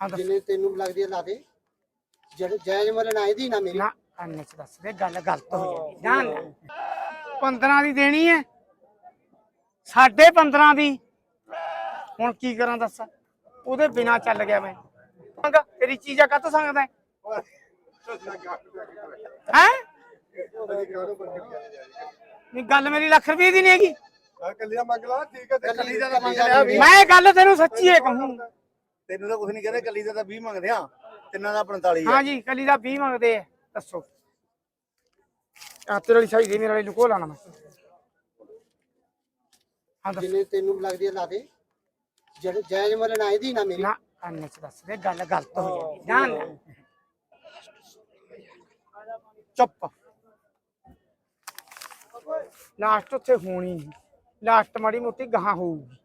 ਹਾਂ ਦੱਸ। ਜਿੰਨੇ ਤੈਨੂੰ ਲੱਗਦੀ ਹੈ ਲਾ ਦੇ। ਜਿਹੜੇ ਜਾਇਜ਼ ਮੁੱਲ ਨਾ ਇਹਦੀ ਨਾ ਮੇਰੀ। ਨਾ ਕੰਨ ਚ ਦੱਸ ਦੇ ਗੱਲ ਗਲਤ ਹੋ ਜਾਂਦੀ ਨਾ ਨਾ 15 ਦੀ ਦੇਣੀ ਹੈ ਸਾਢੇ 15 ਦੀ। ਹੁਣ ਕੀ ਕਰਾਂ ਦੱਸ? ਉਹਦੇ ਬਿਨਾ ਚੱਲ ਗਿਆ ਮੈਂ। ਮੰਗ ਤੇਰੀ ਚੀਜ਼ਾਂ ਕੱਤ ਸੰਗਦਾ ਹੈ ਹੈਂ? ਨਹੀਂ ਗੱਲ ਮੇਰੀ ਲੱਖ ਰੁਪਏ ਦੀ ਨਹੀਂ ਹੈਗੀ। ਕੱਲੀਆਂ ਮੰਗ ਲਾ ਠੀਕ ਹੈ ਕੱਲੀ ਦਾ ਮੰਗ ਲਿਆ ਮੈਂ ਗੱਲ ਤੈਨੂੰ ਸੱਚੀ ਏ ਕਹੂੰ। ਤੈਨੂੰ ਤਾਂ ਕੁਝ ਨਹੀਂ ਕਹਿੰਦੇ ਕੱਲੀ ਦਾ ਤਾਂ 20 ਮੰਗਦੇ ਆ। ਤਿੰਨਾਂ ਦਾ 45 ਹਾਂ ਜੀ ਕੱਲੀ ਦਾ 20 ਮੰਗਦੇ ਆ। ਦੱਸੋ। ਆ ਤੇਰੇ ਵਾਲੀ ਸਾਈ ਦੇ ਮੇਰੇ ਵਾਲੀ ਲੁਕੋ ਲਾਣਾ ਮੈਂ। ਹਾਂ ਦੱਸ। ਜਿੰਨੇ ਤੈਨੂੰ ਲੱਗਦੀ ਹੈ ਲਾ ਦੇ। ਜਿਹੜੇ ਜਾਇਜ਼ ਮੁੱਲ ਨਾ ਇਹਦੀ ਨਾ ਮੇਰੀ ਨਾ ਕੰਨ ਚ ਦੱਸ ਦੇ ਗੱਲ ਗਲਤ ਹੋ ਜਾਂਦੀ ਨਾ ਨਾ ਚੁੱਪ। ਲਾਸਟ ਉੱਥੇ ਹੋਣੀ ਲਾਸਟ ਮਾੜੀ ਮੋਟੀ ਗਾਹਾਂ ਹੋਊਗੀ।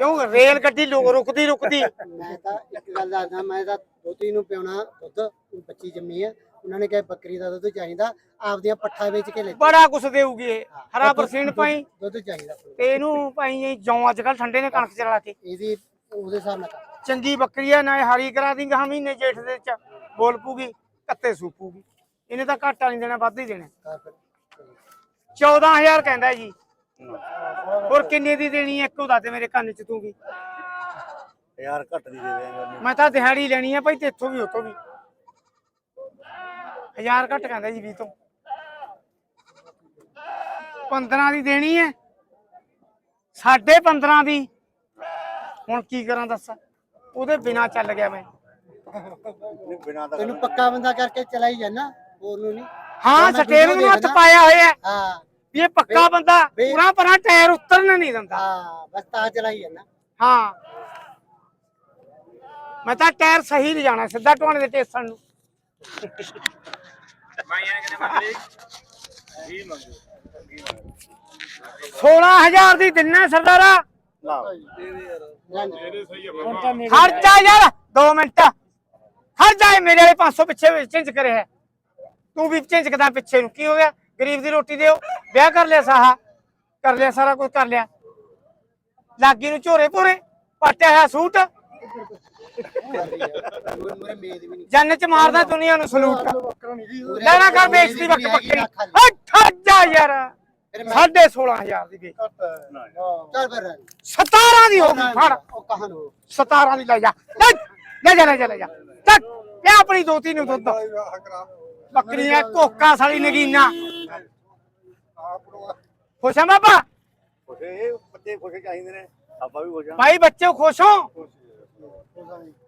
ਕਿਉਂ? ਰੇਲ ਗੱਡੀ ਲੋਕ ਰੁਕਦੀ ਰੁਕਦੀ। ਮੈਂ ਤਾਂ ਇੱਕ ਗੱਲ ਦੱਸਦਾ ਮੈਂ ਤਾਂ ਦੋਤੀ ਨੂੰ ਪਿਉਣਾ ਦੁੱਧ ਬੱਚੀ ਜੰਮੀ ਹੈ ਉਹਨਾਂ ਨੇ ਕਿਹਾ ਬੱਕਰੀ ਦਾ ਦੁੱਧ ਚਾਹੀਦਾ ਆਪਦੀਆਂ ਪੱਠਾ ਵੇਚ ਕੇ ਲੈ ਬੜਾ ਕੁਛ ਦੇਊਗੀ ਇਹ। ਹਰਾ ਪਰਸੀਨ ਪਾਈ। ਦੁੱਧ ਚਾਹੀਦਾ ਤੇ ਇਹਨੂੰ ਪਾਈ ਜੌਂ ਅੱਜ ਕੱਲ ਠੰਡੇ ਨੇ ਕਣਕ ਚ ਰਲਾ ਕੇ। ਇਹਦੀ ਉਹਦੇ ਹਿਸਾਬ ਨਾਲ ਕਰ। ਚੰਗੀ ਬੱਕਰੀ ਆ ਨਾ ਇਹ ਹਰੀ ਕਰਾ ਦੀ ਗਾਹਾਂ ਮਹੀਨੇ ਜੇਠ ਦੇ ਚ ਬੋਲ ਪੂਗੀ ਕੱਤੇ ਸੂਪੂਗੀ। ਇਹਨੇ ਤਾਂ ਘਾਟਾ ਨਹੀਂ ਦੇਣਾ ਵੱਧ ਹੀ ਦੇਣਾ। ਕਰ ਫਿਰ। 14000 ਕਹਿੰਦਾ ਜੀ। ਹੋਰ ਕਿੰਨੇ ਦੀ ਦੇਣੀ ਹੈ? ਇੱਕੋ ਦੱਸ ਦੇ ਮੇਰੇ ਕੰਨ ਚ ਤੂੰ ਵੀ। ਯਾਰ ਘੱਟ ਦੀ ਦੇ ਦੇਂਗੇ ਮੈਂ ਤਾਂ ਦਿਹਾੜੀ ਲੈਣੀ ਆ ਭਾਈ ਤੇ ਇੱਥੋਂ ਵੀ ਉੱਥੋਂ ਵੀ। ਹਜ਼ਾਰ ਘੱਟ ਕਹਿੰਦਾ ਜੀ ਵੀ ਤੋਂ। 15 ਦੀ ਦੇਣੀ ਹੈ। ਸਾਢੇ 15 ਦੀ। ਹੁਣ ਕੀ ਕਰਾਂ ਦੱਸ? ਉਹਦੇ ਬਿਨਾ ਚੱਲ ਗਿਆ ਮੈਂ। ਤੈਨੂੰ ਪੱਕਾ ਬੰਦਾ ਕਰਕੇ ਚਲਾਈ ਜਾਣਾ ਹੋਰ ਨੂੰ ਨਹੀਂ। ਹਾਂ ਸਟੇਰਿੰਗ ਨੂੰ ਹੱਥ। ਪਾਇਆ ਹੋਇਆ ਹੈ। ਹਾਂ। ਵੀ ਇਹ ਪੱਕਾ ਬੰਦਾ ਵੇ- ਪੂਰਾ ਪਰਾਂ ਟਾਇਰ ਉਤਰਨ ਨਹੀਂ ਦਿੰਦਾ। ਹਾਂ ਬਸ ਤਾਂ ਚਲਾਈ ਜਾਣਾ ਹਾਂ। ਮੈਂ ਤਾਂ ਟਾਇਰ ਸਹੀ ਲੈ ਜਾਣਾ ਸਿੱਧਾ ਢੋਣੇ ਦੇ ਟੇਸਣ ਨੂੰ। ਸੋਲਾਂ ਹਜ਼ਾਰ ਦੀ ਦਿਨਾ ਸਰਦਾਰਾ। ਖਰਚਾ ਯਾਰ 2 ਮਿੰਟ। ਖਰਚਾ ਮੇਰੇ ਵਾਲੇ 500 ਪਿੱਛੇ ਚੇਂਜ ਕਰੇ ਹੈ। ਤੂੰ ਵੀ ਚੇਂਜ ਕਰਦਾ ਪਿੱਛੇ ਨੂੰ। ਕੀ ਹੋ ਗਿਆ? ਗਰੀਬ ਦੀ ਰੋਟੀ ਦਿਓ ਵਿਆਹ ਕਰ ਲਿਆ ਸਾਹਾ ਕਰ ਲਿਆ ਸਾਰਾ ਕੁਝ ਕਰ ਲਿਆ। ਲਾਗੀ ਨੂੰ ਝੋਰੇ ਭੋਰੇ ਪਾਟਿਆ ਹੋਇਆ ਸੂਟ। ਜੰਨ ਚ ਮਾਰਦਾ ਦੁਨੀਆ ਨੂੰ ਸਲੂਟ। ਲੈ ਨਾ ਕਰ ਵੇਚਦੀ ਬੱਕ ਬੱਕਰੀ ਚੱਲ ਅੱਠ ਜਾ ਯਾਰ ਸਾਢੇ 16000 ਦੀ ਵੇਚ ਫਿਰ। 17 ਦੀ ਹੋ ਗਈ ਫੜ। ਉਹ ਕਹਾਂ ਨੂੰ 17 ਦੀ ਲੈ ਜਾ। ਲੈ ਲੈ ਜਾ ਲੈ ਜਾ ਲੈ ਜਾ। ਚੱਕ। ਇਹ ਆਪਣੀ ਦੋਤੀ ਨੂੰ ਦੁੱਧ। ਬੱਕਰੀਆਂ ਕੋਕਾ ਸਾਲੀ ਨਗੀਨਾ। ਖੁਸ਼ ਆ ਬਾਬਾ? ਖੁਸ਼ ਇਹ ਬੱਚੇ ਖੁਸ਼ ਚਾਹੀਦੇ ਨੇ। ਆਪਾਂ ਵੀ ਖੁਸ਼ ਆ। ਭਾਈ ਬੱਚੇ ਖੁਸ਼ ਹੋ?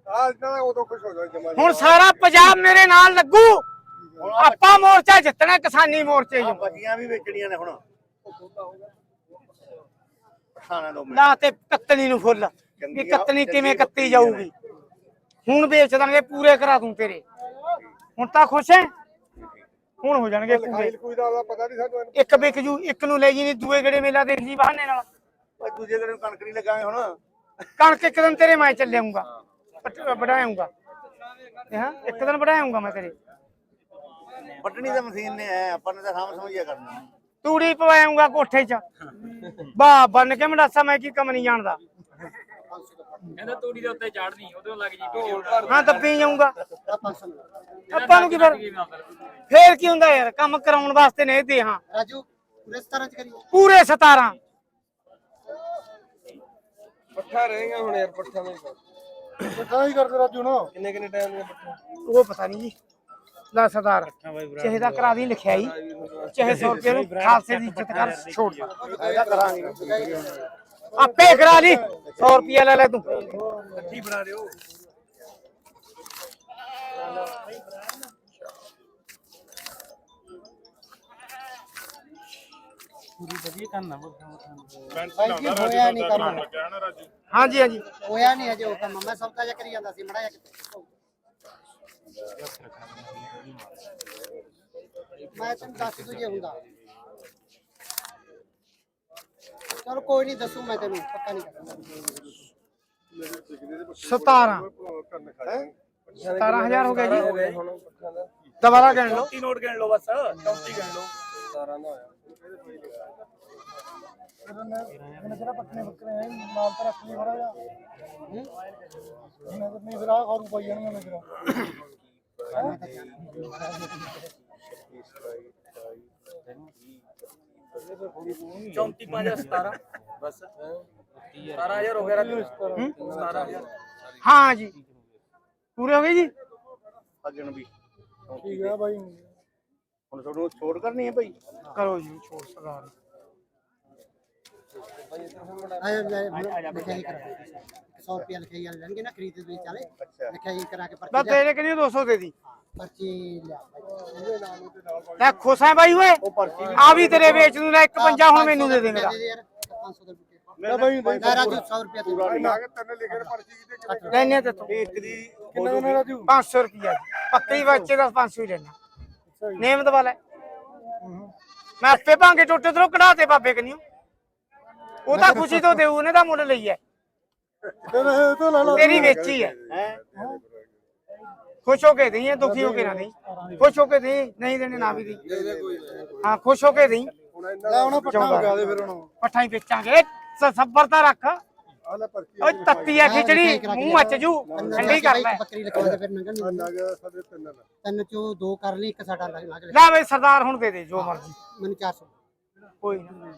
ਆ। ਇਦਾਂ ਉਦੋਂ ਖੁਸ਼ ਹੋ ਜਾ ਜਮਾ ਹੁਣ ਸਾਰਾ ਪੰਜਾਬ ਮੇਰੇ ਨਾਲ ਲੱਗੂ। ਆਪਾਂ ਮੋਰਚਾ ਜਿੱਤਣਾ ਕਿਸਾਨੀ ਮੋਰਚੇ ਆ ਚ ਬੱਚੀਆਂ ਵੀ ਵੇਚਣੀਆਂ ਨੇ ਹੁਣ। ਖਾਣਾ ਦੋ ਮਿੰਟ। ਲਾ ਤੇ ਕੱਤਣੀ ਨੂੰ ਫੁੱਲ। ਵੀ ਕੱਤਣੀ ਕਿਵੇਂ ਕੱਤੀ ਜਾਊਗੀ? ਹੁਣ ਵੇਚ ਦਾਂਗੇ ਪੂਰੇ ਕਰਾ ਦੂੰ ਤੇਰੇ। ਹੁਣ ਤਾਂ ਖੁਸ਼ ਹੈ? ਹੁਣ ਹੋ ਜਾਣਗੇ ਪੂਰੇ ਕੋਈ ਦਾ। ਪਤਾ ਨਹੀਂ ਸਾਨੂੰ ਇੱਕ ਵਿਕ ਜੂ ਇੱਕ ਨੂੰ ਲੈ ਜੀ ਨਹੀਂ ਦੂਏ ਗੜੇ ਮੇਲਾ ਦੇਖ ਜੀ ਬਹਾਨੇ ਨਾਲ। ਓਏ ਦੂਜੇ ਦਿਨ ਕਣਕ ਨਹੀਂ ਲਗਾਏ ਹੁਣ। ਕਣਕ ਇੱਕ ਦਿਨ ਤੇਰੇ ਮੈਂ ਚੱਲਿਆਉਂਗਾ ਵਢਾਉਂਗਾ ਹਾਂ ਇੱਕ ਦਿਨ ਵਢਾਉਂਗਾ ਮੈਂ ਤੇਰੇ। ਵੱਢਣੀ ਤਾਂ ਮਸ਼ੀਨ ਨੇ ਐ ਆਪਾਂ ਨੇ ਤਾਂ ਸਾਂਭ ਸਮਝਿਆ ਕਰਨੀ। ਤੂੜੀ ਪਵਾਉਂਗਾ ਕੋਠੇ 'ਚ। ਬਾ ਬੰਨ ਕੇ ਮੜਾਸਾ ਮੈਂ ਕੀ ਕੰਮ ਨਹੀਂ ਜਾਣਦਾ। ਕਹਿੰਦਾ ਤੂੜੀ ਦੇ ਉੱਤੇ ਚੜਨੀ ਉਹਦੇ ਲੱਗ ਜੀ ਮੈਂ ਦੱਬੀ ਜਾਊਂਗਾ। ਆ 500 ਨੂੰ। ਆਪਾਂ ਨੂੰ ਕੀ ਫਿਰ ਫੇਰ ਕੀ ਹੁੰਦਾ ਯਾਰ? ਕੰਮ ਕਰਾਉਣ ਵਾਸਤੇ ਨੇ ਦੇ ਹਾਂ। ਰਾਜੂ ਪੂਰੇ 17 ਚ ਕਰੀ ਪੂਰੇ 17 ਪੱਠਾ ਰਹੇਗਾ ਹੁਣ ਯਾਰ ਪੱਠਾ ਨਹੀਂ ਪੱਠਾ ਹੀ ਕਰਦੇ ਰਾਜੂ ਨਾ ਕਿੰਨੇ ਕਿੰਨੇ ਟਾਈਮ ਦੀਆਂ ਪੱਠਾ? ਉਹ ਪਤਾ ਨਹੀਂ ਜੀ। ਲੈ ਸਰਦਾਰ ਚਾਹੇ ਦਾ ਕਰਾ ਦੀ ਲਿਖਿਆ ਹੀ ਚਾਹੇ 100 ਰੁਪਏ ਨੂੰ ਖਾਲਸੇ ਦੀ ਇੱਜ਼ਤ ਕਰ ਛੋੜ ਇਹਦਾ ਕਰਾਂਗੇ। ਆਪੇ ਕਰਾ ਲਈ 100 ਰੁਪਏ ਲੈ ਲੈ ਤੂੰ। ਕੀ ਬਣਾ ਦਿਓ ਭਾਈ ਜੀ ਹੋਇਆ ਨਹੀਂ ਕੰਮ। ਹਾਂਜੀ ਹਾਂਜੀ। ਹੋਇਆ ਨਹੀਂ ਅਜੇ ਉਹ ਕੰਮ। ਮੈਂ ਸਭ ਤਾਂ ਕਰੀ ਜਾਂਦਾ ਸੀ ਮੜਾ ਜਿਹਾ ਮੈਂ ਤੈਨੂੰ ਦੱਸ ਦੂ ਜੇ ਹੁੰਦਾ। ਚਲ ਕੋਈ ਨਹੀਂ ਦੱਸੂ ਮੈਂ ਤੈਨੂੰ ਪੱਕਾ ਨਹੀਂ ਕਰਦਾ। 17 17000 ਹੋ ਗਿਆ ਜੀ ਹੋ ਗਏ ਹੁਣ ਪੱਠਾ ਦਾ ਦੁਬਾਰਾ ਗਿਣ ਲਓ 34 ਨੋਟ ਗਿਣ ਲਓ ਬਸ 34 ਗਿਣ ਲਓ 17 ਦਾ ਹੋਇਆ ਇਹਨੇ ਕਿਹੜਾ ਪੱਟਨੇ ਬੱਕਰੇ ਆ ਨਾਲ ਤਾਂ ਰੱਖ ਲਈ ਫੜਾ ਜਾ ਨਹੀਂ ਫਿਰ ਆ ਖਾਰੂ ਪਾਈ ਜਾਣਗੇ ਮੇਰਾ ਚੌਂਤੀ ਪੰਜ ਸਤਾਰਾਂ ਬਸ 17000 ਹੋ ਗਿਆ ਰਾਜੂ 17000 ਹਾਂ ਜੀ ਪੂਰੇ ਹੋ ਗਏ ਜੀ? ਸੱਜਣ ਵੀ। ਠੀਕ ਆ ਬਾਈ। ਹੁਣ ਤੁਹਾਨੂੰ ਛੋੜ ਕਰਨੀ ਹੈ ਭਾਈ ਕਰੋ ਜੀ ਛੋੜ ਸਰਦਾਰ ਆਇਆ ਲਿਖਾਈ ਕਰਾ 100 ਰੁਪਏ ਲਿਖਾਈ ਵਾਲੇ ਲੈਣਗੇ ਨਾ ਖਰੀਦ ਦੇ ਚਾਲੇ ਅੱਛਾ। ਲਿਖਾਈ ਕਰਾ ਕੇ ਪਰਚੀ ਤੇਰੇ ਕਿੰਨੀ 200 ਦੇ ਦੀ। ਪਰਚੀ ਲਿਆ ਲੈ ਖੁਸ਼ ਹੈ ਬਾਈ ਓਏ। ਆ ਵੀ ਤੇਰੇ ਵੇਚ ਦੂੰ ਲੈ ਇੱਕ ਪੰਜਾ ਹੁਣ ਮੈਨੂੰ ਦੇ ਦੇ ਮੇਰਾ। 500 ਦਾ ਮੇਰਾ ਭਾਈ ਲੈ ਰਾਜੂ 100 ਰੁਪਏ ਤੂੰ। ਲੈਨੇ ਤੇ ਤੂੰ ਇੱਕ ਦੀ ਕਿੰਨਾ ਦੇਣਾ ਰਾਜੂ 500 ਰੁਪਿਆ ਪੱਕੀ ਬੱਚੇ ਦਾ 500 ਹੀ ਲੈਣਾ। ਨੇਮ ਦਵਾ ਲੈ। ਮੈਂ ਆਪੇ ਭਾਂਗੇ ਟੋਟੇ ਤੋਂ ਕਢਾ ਤੇ ਬਾਬੇ ਕਨੀਓ। ਉਹ ਤਾਂ ਖੁਸ਼ੀ ਤੋਂ ਦੇਊ ਉਹਨੇ ਤਾਂ ਮੁੱਲ ਲਈ ਹੈ ਲੈ ਲਾ। ਤੇਰੀ ਵੇਚੀ ਹੈ ਹੈ? ਖੁਸ਼ ਹੋ ਕੇ ਦੇਈ ਦੁਖੀ ਹੋ ਕੇ ਨਾ ਦੇਈ। ਖੁਸ਼ ਹੋ ਕੇ ਦੇਈ ਨਹੀਂ ਦੇਣੇ ਨਾ ਵੀ ਦੇਈ। ਹਾਂ ਖੁਸ਼ ਹੋ ਕੇ ਦੇਈ। ਲੈ ਉਹਨਾਂ ਪੱਠਾ ਲਗਾ ਦੇ ਫਿਰ ਹੁਣ। ਪੱਠਾ ਹੀ ਵੇਚਾਂਗੇ। ਸ- ਸੱਬਰ ਤਾਂ ਰੱਖ। ਆ ਲੈ ਪਰਚੀ ਓਏ ਤੱਤੀ ਆ ਖਿਚੜੀ ਮੂੰਹ ਮੱਚ ਜੂ। ਠੰਡੀ ਕਰ ਲੈ। ਬੱਕਰੀ ਲਿਖਾ ਦੇ ਫਿਰ ਨੰਗਨ ਨੂੰ ਗਿਆ ਸਾਡੇ ਤਿੰਨ ਨਾਲ। ਤਿੰਨ ਚੋਂ ਦੋ ਕਰ ਲਈ ਇੱਕ ਸਾਡਾ ਲੱਗ ਲੱਗ ਲੈ ਬਈ ਸਰਦਾਰ ਹੁਣ ਦੇ ਦੇ ਜੋ ਮਰਜ਼ੀ। ਮੈਨੂੰ 400 ਕੋਈ ਨਾ।